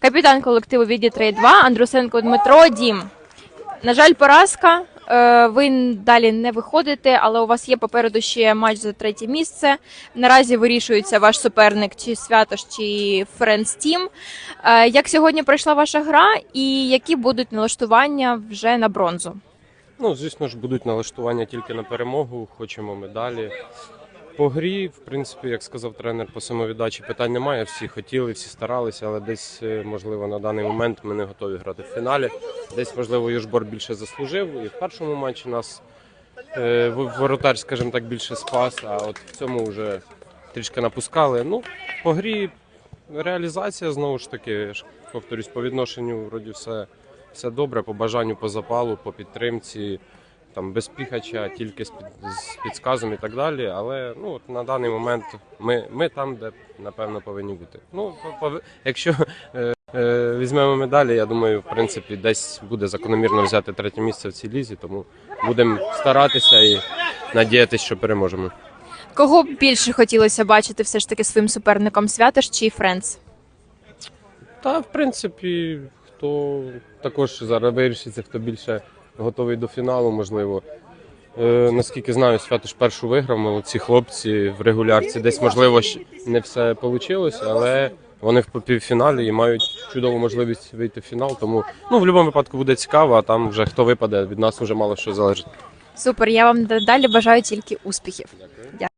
Капітан колективу Віді 3-2 Андрусенко Дмитро Дім. На жаль, поразка. Е, Ви далі не виходите, але у вас є попереду ще матч за третє місце. Наразі вирішується ваш суперник чи Святош, чи Френдс Тім. Як сьогодні пройшла ваша гра, і які будуть налаштування вже на бронзу? Ну, звісно ж, будуть налаштування тільки на перемогу, хочемо медалі. По грі, в принципі, як сказав тренер, по самовіддачі питань немає. Всі хотіли, всі старалися, але десь, е, можливо, на даний момент ми не готові грати в фіналі. Десь, можливо, Южбор більше заслужив. І в першому матчі нас е, воротар, скажімо так, більше спас, а от в цьому вже трішки напускали. Ну, по грі реалізація знову ж таки, повторюсь, по відношенню вроді все, все добре, по бажанню, по запалу, по підтримці там без піхача, тільки з, під, з підсказом і так далі. Але ну от на даний момент ми, ми там, де напевно повинні бути. Ну по- по- якщо е, е, візьмемо медалі, я думаю, в принципі, десь буде закономірно взяти третє місце в цій лізі, тому будемо старатися і надіятися, що переможемо. Кого б більше хотілося бачити все ж таки своїм суперником Святош чи Френдс? Та в принципі, хто також зараз вирішиться, хто більше готовий до фіналу, можливо. Е, наскільки знаю, Святош першу виграв, молодці хлопці в регулярці. Десь, можливо, не все вийшло, але вони в півфіналі і мають чудову можливість вийти в фінал. Тому ну, в будь-якому випадку буде цікаво, а там вже хто випаде, від нас вже мало що залежить. Супер, я вам далі бажаю тільки успіхів. Дякую.